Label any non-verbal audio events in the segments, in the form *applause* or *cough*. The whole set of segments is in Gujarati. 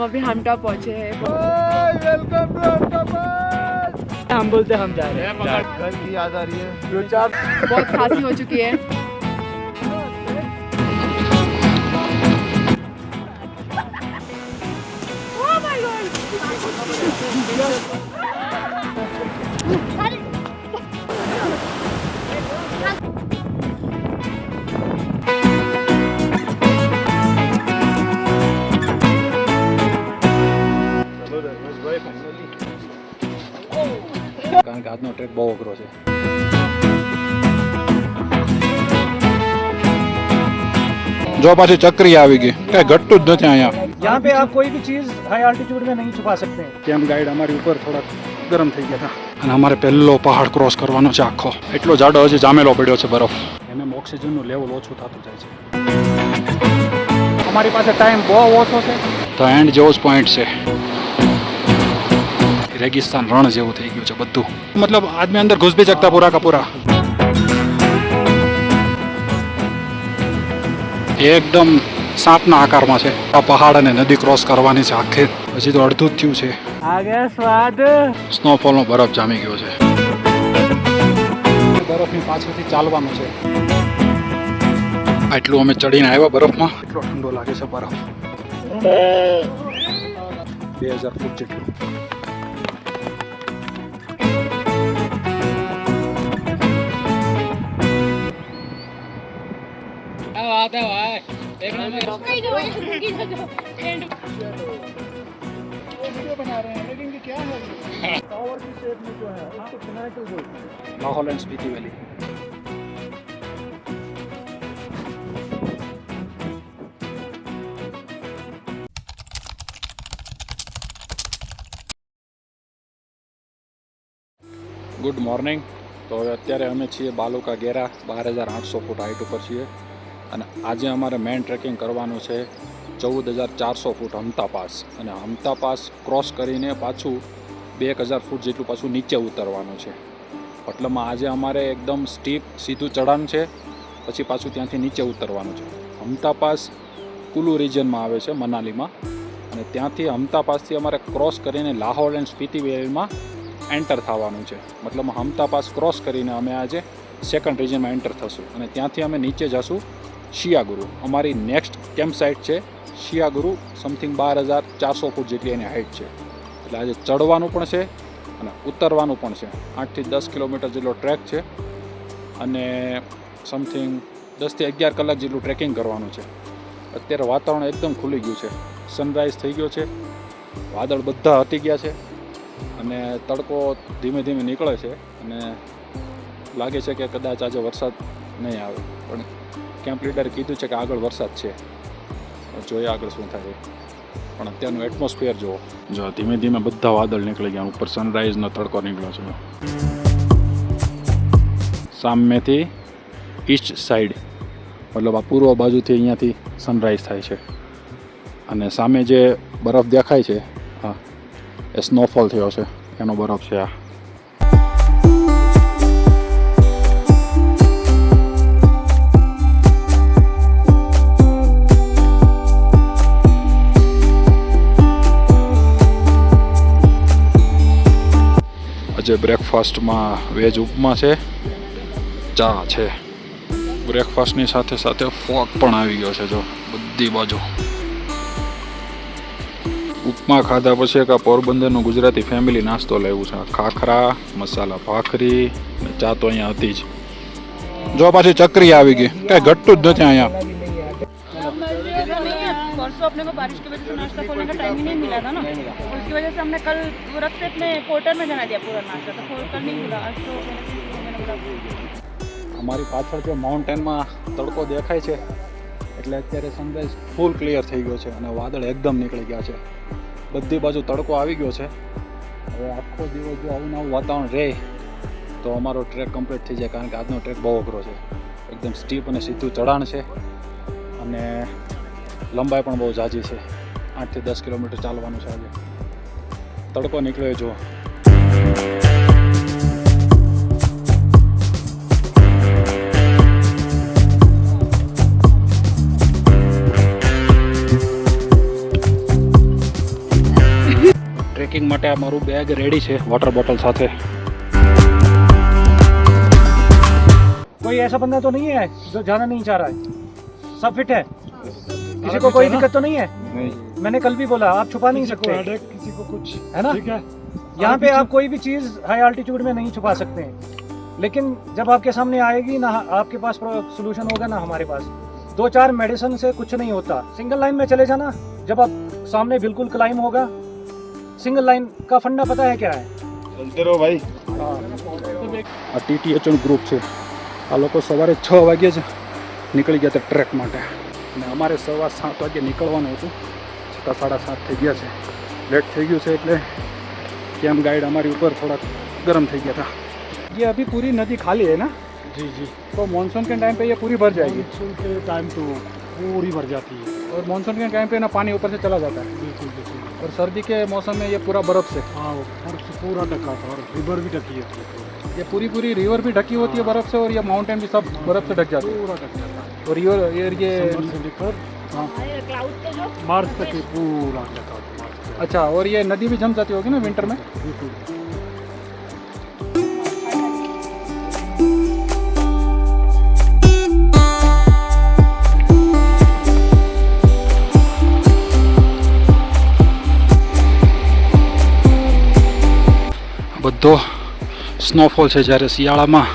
हम अभी हमटा पहुंचे हैं वेलकम टू ऑक्टोपस हम बोलते हम जा रहे हैं गंदी याद आ रही है दो चार बहुत खांसी हो चुकी है કારણ કે આજનો ટ્રેક બહુ અઘરો છે. જો પાછી चक्री આવી ગઈ क्या ઘટતું જ નથી અહીંયા. यहाँ પે आप कोई भी चीज हाई एल्टीट्यूड में नहीं छुपा सकते। કેમ ગાઈડ અમારી ઉપર થોડા ગરમ થઈ ગયા હતા. અને અમારે પહેલો પહાડ ક્રોસ કરવાનો છે આખો. એટલો જાડો હજી જામેલો પડ્યો છે બરફ. એમ ઓક્સિજનનું લેવલ ઓછું થતું જાય છે. અમારી પાસે ટાઈમ બહુ ઓછો છે. તો એન્ડ જેવો જ પોઈન્ટ છે. રેગિસ્તાન રણ જેવું થઈ ગયું છે બધું. મતલબ આદમી અંદર ઘૂસ જગતા પૂરા કપૂરા એકદમ સાપના આકારમાં છે. આ પહાડ અને નદી ક્રોસ કરવાની છે આખે. હજી તો અડધું જ થયું છે. સ્નોફોલ નો બરફ જામી ગયો છે. બરફની પાછળથી ચાલવાનું છે. આટલું અમે ચડીને આવ્યા બરફમાં. એટલો ઠંડો લાગે છે બરફ. બે હજાર ફૂટ જેટલું. Lahaul and Spiti valley good morning તો હવે અત્યારે અમે છીએ બાલુકા ગેરા બાર હજાર આઠસો ફૂટ હાઇટ ઉપર છીએ. અને આજે અમારે મેન ટ્રેકિંગ કરવાનું છે ચૌદ હજાર ચારસો ફૂટ હમતા પાસ. અને હમતા પાસ ક્રોસ કરીને પાછું બે એક હજાર ફૂટ જેટલું પાછું નીચે ઉતરવાનું છે. મતલબમાં આજે અમારે એકદમ સ્ટીપ સીધું ચઢાણ છે, પછી પાછું ત્યાંથી નીચે ઉતરવાનું છે. હમતા પાસ કુલુ રિજનમાં આવે છે, મનાલીમાં. અને ત્યાંથી હમતા પાસથી અમારે ક્રોસ કરીને લાહોર એન્ડ સ્પીતિ વેલીમાં એન્ટર થવાનું છે. મતલબ હમતા પાસ ક્રોસ કરીને અમે આજે સેકન્ડ રિજનમાં એન્ટર થશું. અને ત્યાંથી અમે નીચે જશું. શિયાગુરુ. અમારી નેક્સ્ટ કેમ્પ સાઇટ છે શિયાગુરુ સમથિંગ બાર હજાર ચારસો ફૂટ જેટલી એની હાઇટ છે. એટલે આજે ચડવાનું પણ છે અને ઉતરવાનું પણ છે. આઠથી દસ કિલોમીટર જેટલો ટ્રેક છે અને સમથિંગ દસથી અગિયાર કલાક જેટલું ટ્રેકિંગ કરવાનું છે. અત્યારે વાતાવરણ એકદમ ખુલી ગયું છે. સનરાઈઝ થઈ ગયો છે. વાદળ બધા હટી ગયા છે અને તડકો ધીમે ધીમે નીકળે છે અને લાગે છે કે કદાચ આજે વરસાદ નહીં આવે. પણ કેમ્પ લીડરે કીધું છે કે આગળ વરસાદ છે. જોઈએ આગળ શું થાય. પણ અત્યારનું એટમોસ્ફિયર જુઓ. જો ધીમે ધીમે બધા વાદળ નીકળી ગયા, ઉપર સનરાઈઝનો તડકો નીકળ્યો છે. સામેથી ઈસ્ટ સાઈડ મતલબ આ પૂર્વ બાજુથી અહીંયાથી સનરાઈઝ થાય છે. અને સામે જે બરફ દેખાય છે, હા, એ સ્નોફોલ થયો છે. એનો બરફ છે આ. આજે બ્રેકફાસ્ટમાં વેજ ઉપમા છે, ચા છે. બ્રેકફાસ્ટની સાથે સાથે ફોક પણ આવી ગયો છે જો, બધી બાજુ. ઉપમા ખાધા પછી એક આ પોરબંદરનું ગુજરાતી ફેમિલી નાસ્તો લેવું છે. ખાખરા, મસાલા ભાખરી ચા તો અહીંયા હતી જ. જો પાછી ચકરી આવી ગઈ. કાંઈ ઘટતું જ નથી અહીંયા. अपने को बारिश की वजह से नाश्ता खोलने का टाइम ही नहीं मिला था ना और उसकी वजह से हमने कल तुरंत से अपने पोर्टर में जना दिया पूरा नाश्ता तो खोल कर नहीं मिला आज तो मैंने बोला અમારી પાછળ જે માઉન્ટેનમાં તડકો દેખાય છે એટલે અત્યારે સનરાઈઝ ફૂલ ક્લિયર થઈ ગયો છે અને વાદળ એકદમ નીકળી ગયા છે બધી બાજુ તડકો આવી ગયો છે હવે આખો દિવસ જો આવું નવું વાતાવરણ રહે તો અમારો ટ્રેક કમ્પ્લીટ થઈ જાય કારણ કે આજનો ટ્રેક બહુ અઘરો છે એકદમ સ્ટીપ અને સીધું ચઢાણ છે અને લંબાઈ પણ બહુ ઝાઝી છે આઠથી દસ કિલોમીટર ચાલવાનું છે આજે તડકો નીકળ્યો જુઓ ટ્રેકિંગ માટે આ મારું બેગ રેડી છે વોટર બોટલ સાથે कोई ऐसा बंदा तो नहीं है जो जाना नहीं चाह रहा है सब फिट है किसी को कोई दिक्कत तो नहीं है मैंने कल भी बोला आप छुपा नहीं सकते किसी को कुछ है ना ठीक है यहाँ पे आप कोई भी चीज हाई आल्टीट्यूड में नहीं छुपा सकते हैं लेकिन जब आपके सामने आएगी ना आपके पास सोल्यूशन होगा ना हमारे पास दो चार मेडिसिन से कुछ नहीं होता सिंगल लाइन में चले जाना जब आप सामने बिल्कुल क्लाइम होगा सिंगल लाइन का फंडा पता है क्या है चलते रहो भाई આ ટીટીએચનું ગ્રુપ છે આ લોકો સવારે છ વાગ્યે જ નીકળી ગયા હતા ટ્રેક માટે અને અમારે સવાર સાત વાગે નીકળવાનું હતું છતાં સાડા સાત થઈ ગયા છે લેટ થઈ ગયું છે એટલે કેમ્પ ગાઈડ हमारी ऊपर थोड़ा गर्म થઈ ગયા था ये अभी पूरी नदी खाली है ना जी जी तो मानसून के टाइम पे ये पूरी भर जाएगी मानसून के टाइम तो पूरी भर जाती है और मानसून के टाइम पे ना पानी ऊपर से चला जाता है बिल्कुल बिल्कुल और सर्दी के मौसम में ये पूरा बर्फ से हाँ वो बर्फ से पूरा ढका था और रिवर भी ढकी है पूरी। ये पूरी पूरी रिवर भी ढकी होती है बर्फ़ से और ये माउंटेन भी सब बर्फ़ से ढक जाती हैं। पूरा ढक जाता है। और रिवर ये ये लेकर हाँ। क्लाउड पे जो मार्च तक ये पूरा। अच्छा और ये नदी भी जम जाती होगी ना विंटर में? बिल्कुल બધો સ્નોફોલ છે જ્યારે શિયાળામાં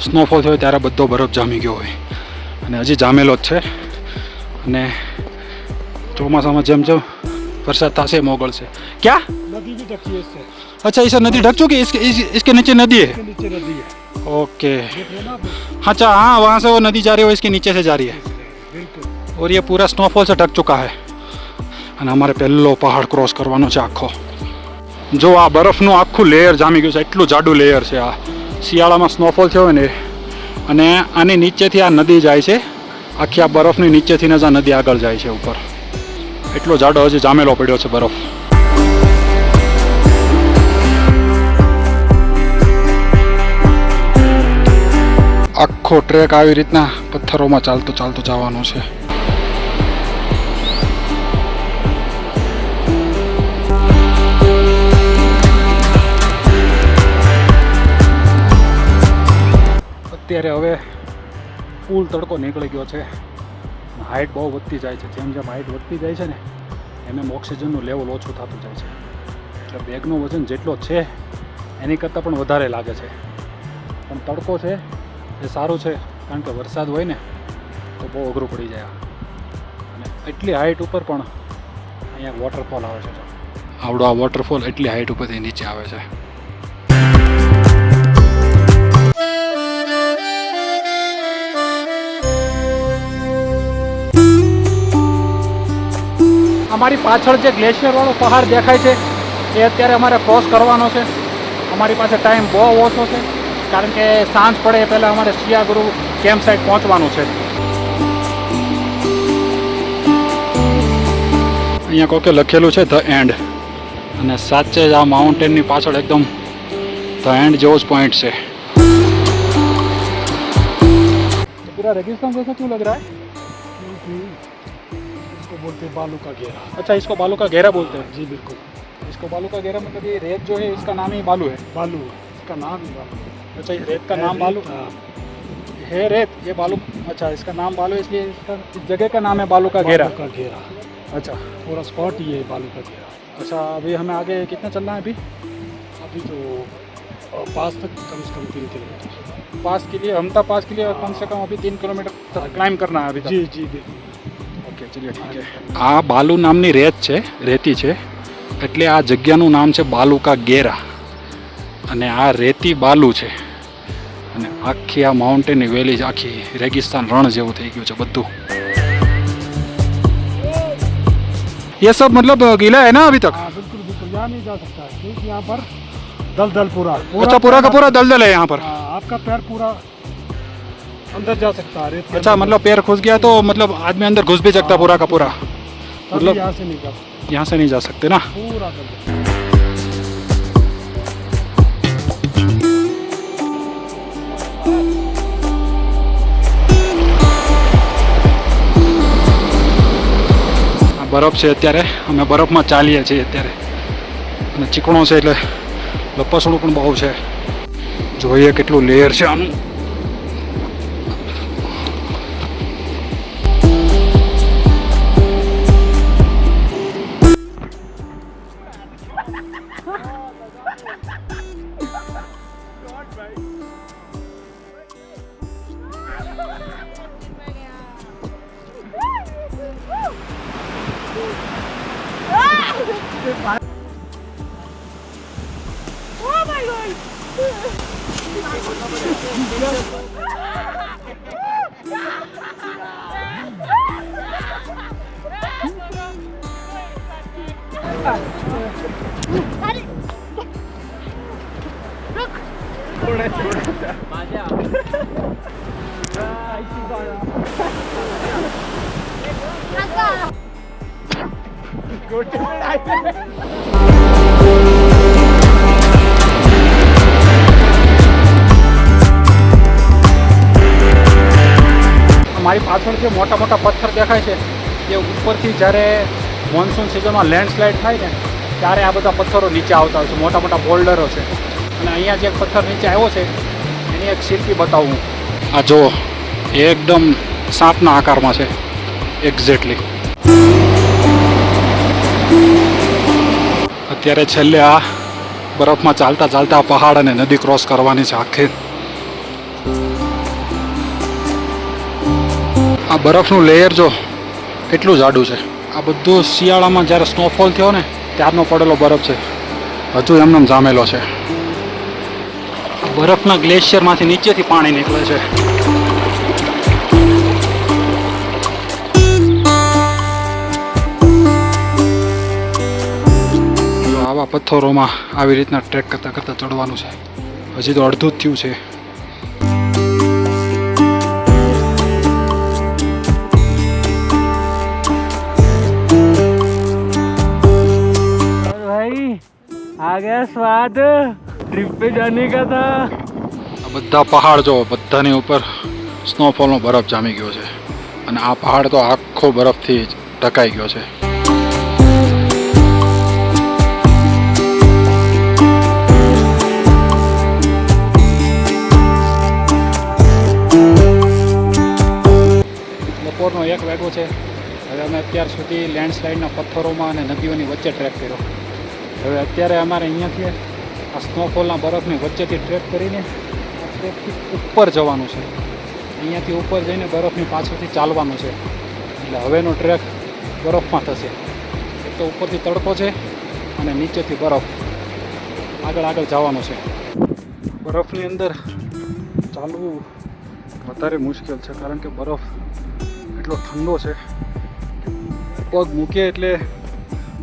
સ્નોફોલ થયો ત્યારે બધો બરફ જામી ગયો હોય અને હજી જામેલો જ છે અને ચોમાસામાં જેમ જેમ વરસાદ થશે એમ ઓગળશે ક્યાં नदी भी ढकी है इससे अच्छा इसे नदी ढक चुकी है इसके इस, इसके नीचे नदी है इसके नीचे नदी है ओके देख रहे हो ना आप? अच्छा हाँ वहाँ से वो नदी जा रही है वो इसके नीचे से जा रही है बिल्कुल और ये पूरा स्नोफॉल से ढक चुका है અને અમારે પહેલો પહાડ ક્રોસ કરવાનો છે આખો જો આ બરફનું આખું લેયર જામી ગયું છે, એટલું જાડું લેયર છે આ. શિયાળામાં સ્નોફોલ થયો ને, અને આની નીચેથી આ નદી જાય છે. આખી આ બરફની નીચેથી જ આ નદી આગળ જાય છે ઉપર. એટલો જાડો હજી જામેલો પડ્યો છે બરફ. આખો ટ્રેક આવી રીતના પથ્થરોમાં ચાલતો ચાલતો જવાનો છે. અત્યારે હવે ફૂલ તડકો નીકળી ગયો છે. હાઇટ બહુ વધતી જાય છે. જેમ જેમ હાઇટ વધતી જાય છે ને, એમ એમ ઓક્સિજનનું લેવલ ઓછું થતું જાય છે. એટલે બેગનું વજન જેટલો છે, એની કરતાં પણ વધારે લાગે છે. પણ તડકો છે, એ સારું છે, કારણ કે વરસાદ હોય ને, તો બહુ અઘરું પડી જાય અને એટલી હાઇટ ઉપર પણ અહીંયા વોટરફોલ આવે છે. આવડો આ વોટરફોલ એટલી હાઇટ ઉપરથી નીચે આવે છે. અમારી પાછળ જે ગ્લેશિયરવાળો પહાડ દેખાય છે, એ અત્યારે અમારે ક્રોસ કરવાનો છે. અમારી પાસે ટાઈમ બહુ ઓછો છે, કારણ કે સાંજ પડે એ પહેલાં અમારે શિયાગુરુ કેમ્પ સાઈડ પહોંચવાનું છે. અહીંયા કોકે લખેલું છે ધ એન્ડ અને સાચે જ આ માઉન્ટેનની પાછળ એકદમ ધ એન્ડ જેવો જ પોઈન્ટ છે. પૂરા રેગિસ્તાન જૈસા શું લગ રહા बोलते हैं बालू का घेरा। अच्छा इसको बालू का घेरा बोलते हैं? जी बिल्कुल। इसको बालू का घेरा मतलब ये रेत जो है इसका नाम ही बालू है। बालू। इसका नाम ही बालू अच्छा ये रेत का नाम बालू? हाँ, है रेत? ये बालू अच्छा इसका नाम बालू इसलिए इसका इस जगह का नाम है बालू का घेरा। का घेरा। अच्छा। पूरा स्पॉट ही है बालू का घेरा। अच्छा अभी हमें आगे कितना चलना है अभी? अभी तो पास तक कम से कम तीन किलोमीटर। पास के लिए हमता पास के लिए कम से कम अभी तीन किलोमीटर क्लाइम करना है अभी जी जी बिल्कुल। ઓકે ચલો ઠીક છે આ બાલુ નામની રેત છે રેતી છે. એટલે આ જગ્યાનું નામ છે બાલુકા ગેરા. અને આ રેતી બાલુ છે. અને આખી આ માઉન્ટેનની વેલી જ આખી રેગિસ્તાન રણ જેવું થઈ ગયું છે બધું. ये સબ મતલબ गीला है ना अभी तक बिल्कुल बिल्कुल यहाँ नहीं जा सकता क्योंकि यहाँ पर दलदल पूरा पूरा अच्छा पूरा का पूरा दलदल है यहाँ पर आपका पैर अंदर जा सकता है रेत के अच्छा अंदर मतलब पैर घुस गया तो मतलब आदमी अंदर घुस भी सकता है पूरा का पूरा तभी मतलब- यहाँ से नहीं जा सकता यहाँ से नहीं जा सकते ना पूरा दल આ બરફ છે અત્યારે અમે બરફમાં ચાલીએ છીએ અત્યારે અને ચીકણો છે એટલે લપસણું પણ બહુ છે જોઈએ કેટલું લેયર છે આનું 가자. મારી પાછળ જે મોટા મોટા પથ્થર દેખાય છે, એ ઉપરથી જ્યારે મોન્સૂન સિઝનમાં લેન્ડસ્લાઇડ થાય ને, ત્યારે આ બધા પથ્થરો નીચે આવતા હોય છે, મોટા મોટા બોલ્ડરો છે. અને અહીંયા જે એક પથ્થર નીચે આવ્યો છે, એની એક શિલ્પી બતાવું આ જો એકદમ સાપના આકારમાં છે એક્ઝેક્ટલી અત્યારે છેલ્લે આ બરફમાં ચાલતા ચાલતા પહાડ અને નદી ક્રોસ કરવાની છે આખી. આ બરફનું લેયર જો કેટલું જાડું છે. આ બધું શિયાળામાં જ્યારે સ્નોફોલ થયો ને, ત્યારનો પડેલો બરફ છે. હજુ એમને જામેલો છે. બરફના ગ્લેશિયરમાંથી નીચેથી પાણી નીકળે છે. પથ્થરોમાં આવી રીતના ટ્રેક કરતાં કરતાં ચડવાનું છે. હજી તો અડધું જ થયું છે. ભાઈ આ ગયા સ્વાદ. ટ્રીપ બધા પહાડ જો બધાની ઉપર સ્નોફોલનો બરફ જામી ગયો છે. અને આ પહાડ તો આખો બરફથી ઢકાઈ ગયો છે. એક વાગ્યો છે. હવે અમે અત્યાર સુધી લેન્ડસ્લાઇડના પથ્થરોમાં અને નદીઓની વચ્ચે ટ્રેક કર્યો. હવે અત્યારે અમારે અહીંયાથી આ સ્નોફોલના બરફની વચ્ચેથી ટ્રેક કરીને ટ્રેકથી ઉપર જવાનું છે. અહીંયાથી ઉપર જઈને બરફની પાછળથી ચાલવાનું છે. એટલે હવેનો ટ્રેક બરફમાં થશે. એક તો ઉપરથી તડકો છે અને નીચેથી બરફ. આગળ આગળ જવાનું છે. બરફની અંદર ચાલવું વધારે મુશ્કેલ છે કારણ કે બરફ એટલો ઠંડો છે. પગ મૂકીએ એટલે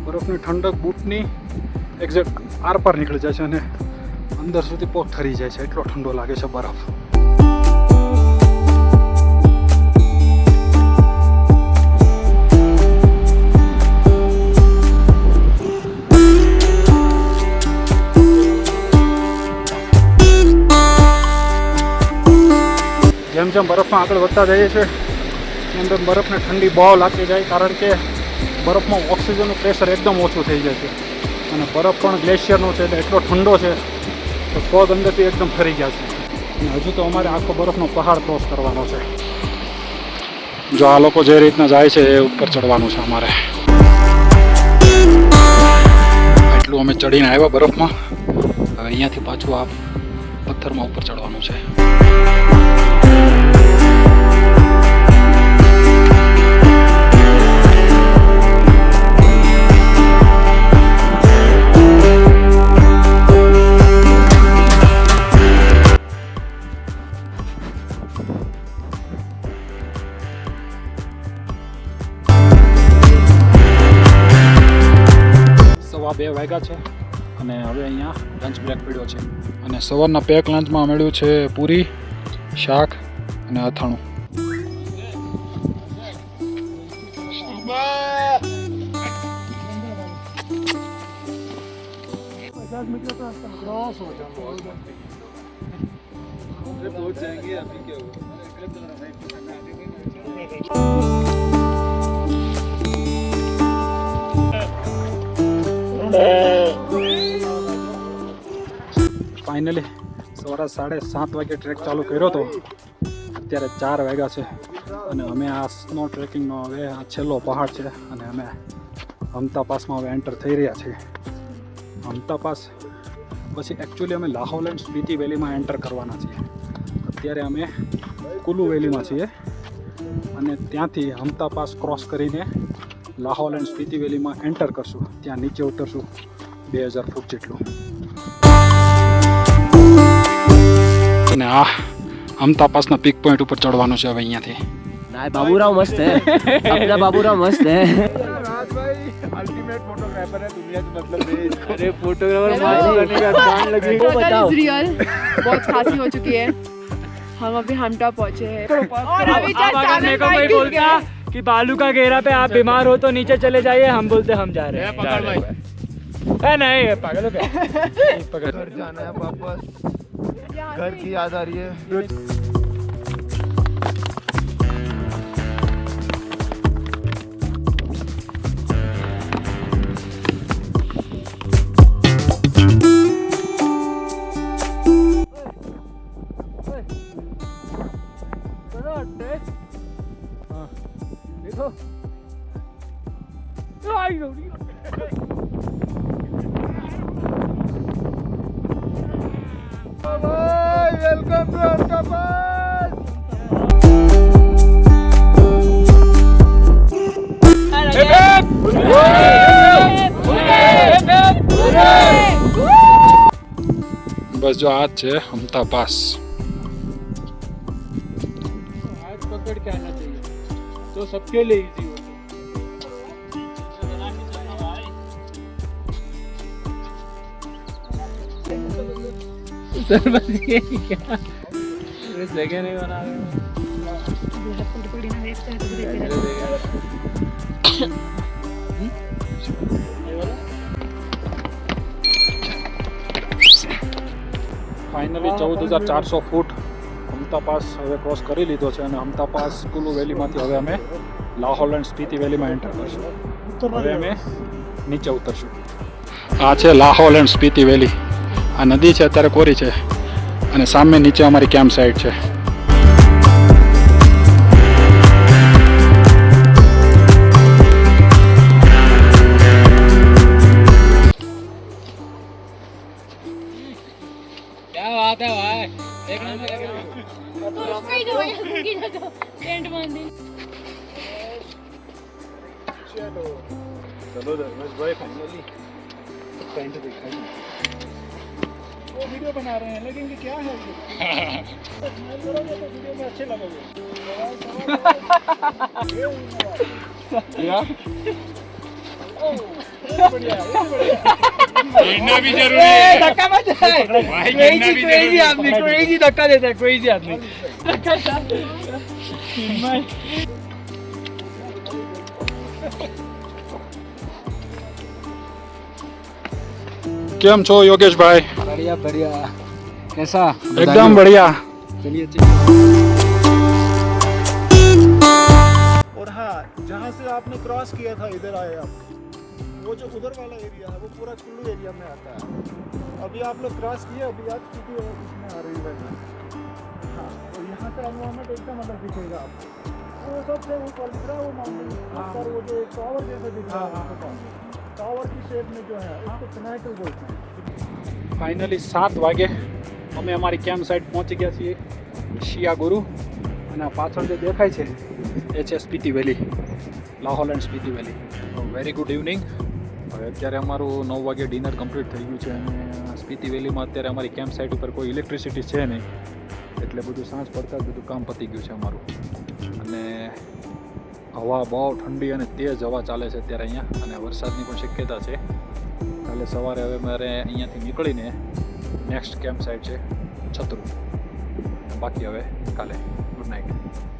બરફની ઠંડક બૂટની એક્ઝેક્ટ આર પાર નીકળી જાય છે અને અંદર સુધી પગ ઠરી જાય છે. એટલો ઠંડો લાગે છે બરફ. જેમ જેમ બરફમાં આગળ વધતા જઈએ છે તેમ બરફને ઠંડી બહુ લાગતી જાય, કારણ કે બરફમાં ઓક્સિજનનું પ્રેશર એકદમ ઓછું થઈ જાય છે. અને બરફ પણ ગ્લેશિયરનો છે, એટલે એટલો ઠંડો છે, તો પગ અંદરથી એકદમ ફરી ગયા છે. અને હજુ તો અમારે આખો બરફનો પહાડ ક્રોસ કરવાનો છે. જો આ લોકો જે રીતના જાય છે, એ ઉપર ચડવાનું છે અમારે. એટલું અમે ચડીને આવ્યા બરફમાં. હવે અહીંયાથી પાછું આ પથ્થરમાં ઉપર ચડવાનું છે. વાગ્યા છે અને હવે અહીંયા લંચ બ્રેક પડ્યો છે અને સવારના પેક લંચમાં મળ્યું છે પૂરી શાક અને અથાણું पहुंच जाएंगे अभी क्या हुआ ફાઇનલી સવારે સાડે સાત વાગે ટ્રેક ચાલુ કર્યો હતો અત્યારે ચાર વાગ્યા છે અને અમે આ સ્નો ટ્રેકિંગનો હવે આ છેલ્લો પહાડ છે અને અમે અમતા પાસમાં હવે એન્ટર થઈ રહ્યા છીએ. અમતા પાસ પછી એકચ્યુઅલી અમે લાહોલ એન્ડ સ્પીતિ વેલીમાં એન્ટર કરવાના છીએ. અત્યારે અમે કુલુ વેલીમાં છીએ અને ત્યાંથી હમતા પાસ ક્રોસ કરીને લાહોલ એન્ડ સ્પીતિ વેલીમાં એન્ટર કરશું ત્યાં નીચે ઉતરશું બે હજાર ફૂટ જેટલું અને આ હમતા પાસના પીક પોઈન્ટ ઉપર ચડવાનું છે હવે અહીંયાથી ના બાબુરાવ મસ્ત है अपना बाबूराव मस्त है राज भाई अल्टीमेट फोटोग्राफर है दुनिया के मतलब ये अरे फोटोग्राफर Hello. करने का जान लगी वो टोटल बताओ इज रियल बहुत खांसी हो चुकी है हम अभी हमटा पहुंचे हैं और अभी अब अगर मेरे को कोई बोलता कि बालू का घेरा पे आप बीमार हो तो नीचे चले जाइए हम बोलते हम जा रहे हैं। है नहीं पागल हो गया। *laughs* घर जाना है वापस। घर की याद आ रही है। જો આ જ છે હમતા પાસ हाथ पकड़ के आना चाहिए तो सबके लिए इजी हो सर बस ये क्या जगह नहीं बना रहे ફાઇનલી ચૌદ હજાર ચારસો ફૂટ હમતા પાસ હવે ક્રોસ કરી લીધો છે અને હમતા પાસ કુલુ વેલીમાંથી હવે અમે લાહોલ એન્ડ સ્પીતિ વેલીમાં એન્ટર કરશું. હવે અમે નીચે ઉતરશું. આ છે લાહોલ એન્ડ સ્પીતિ વેલી. આ નદી છે, અત્યારે કોરી છે અને સામે નીચે અમારી કેમ્પ સાઇટ છે. टेंट बांध दी चलो धर्मेश भाई फाइनली पैंट दिखाई वो वीडियो बना रहे हैं लेकिन ये क्या है ये? मैं बोलोगे तो वीडियो में अच्छे लगोगे धक्का मत क्रेजी क्रेजी आदमी क्रेजी धक्का देता है क्रेजी आदमी *laughs* કેમ છો યોગેશભાઈ बढ़िया बढ़िया कैसा એકદમ બઢિયા चलिए और हाँ जहाँ से आपने क्रॉस किया था इधर आए आप वो जो उधर वाला एरिया है वो पूरा कुल्लू एरिया में आता है अभी आप लोग क्रॉस किए अभी आप सिटी और इसमें आ रही है हाँ और यहाँ का एनवायरमेंट एकदम अलग दिखेगा आपको वो सबसे ऊपर दिख रहा है वो माउंटेन ऊपर वो जो एक टावर जैसा दिख रहा है आपको टावर की शेप में जो है उसको पिनाकल बोलते हैं ફાઇનલી સાત વાગે અમે અમારી કેમ્પ સાઇટ પહોંચી ગયા છીએ શિયા ગુરુ અને આ પાછળ જે દેખાય છે એ છે Spiti valley Lahaul and Spiti valley very good evening હવે અત્યારે અમારું નવ વાગે ડિનર કમ્પ્લીટ થઈ ગયું છે અને સ્પીતિ વેલીમાં અત્યારે અમારી કેમ્પ સાઇટ ઉપર કોઈ ઇલેક્ટ્રિસિટી છે નહીં એટલે બધું સાંજ પડતા જ બધું કામ પતી ગયું છે અમારું. અને હવા બહુ ઠંડી અને તેજ હવા ચાલે છે અત્યારે અહીંયા, અને વરસાદની પણ શક્યતા છે. કાલે સવારે હવે મારે અહીંયાથી નીકળીને નેક્સ્ટ કેમ્પ સાઇટ છે, છત્રુ. બાકી હવે કાલે ગુડ નાઇટ